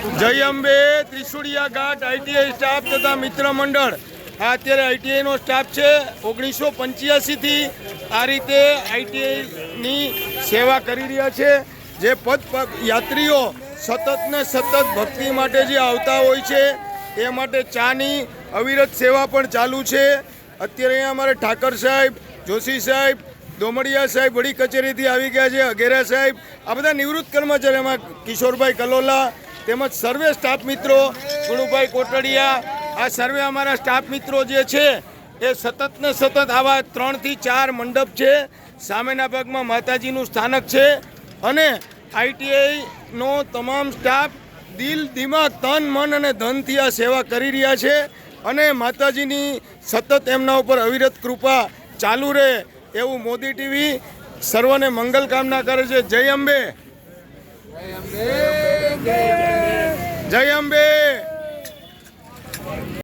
જય અંબે ત્રિશુળિયા ઘાટ ITI staff તથા મિત્ર મંડળ. આ અત્યારે આઈટીઆઈનો સ્ટાફ છે. ઓગણીસો પંચ્યાસીથી આ રીતે આઈટીઆઈની સેવા કરી રહ્યા છે. જે પદ યાત્રીઓ સતત ને સતત ભક્તિ માટે જે આવતા હોય છે, એ માટે ચાની અવિરત સેવા પણ ચાલુ છે. અત્યારે અમારે ઠાકર સાહેબ, જોશી સાહેબ, દોમડિયા સાહેબ વડી કચેરીથી આવી ગયા છે, અઘેરા સાહેબ. આ બધા નિવૃત્ત કર્મચારી એમાં કિશોરભાઈ કલોલા તેમજ સર્વે સ્ટાફ મિત્રો, ગુણુભાઈ કોટડિયા, આ સર્વે અમારા સ્ટાફ મિત્રો જે છે, એ સતત ને સતત આવા ત્રણથી ચાર મંડપ છે. સામેના ભાગમાં માતાજીનું સ્થાનક છે અને આઈટીઆઈનો તમામ સ્ટાફ દિલ, દિમાગ, તન, મન અને ધનથી આ સેવા કરી રહ્યા છે અને માતાજીની સતત એમના ઉપર અવિરત કૃપા ચાલુ રહે એવું મોદી ટીવી સર્વને મંગલ કામના કરે છે. જય અંબે. જય અંબે. ジャイアンベー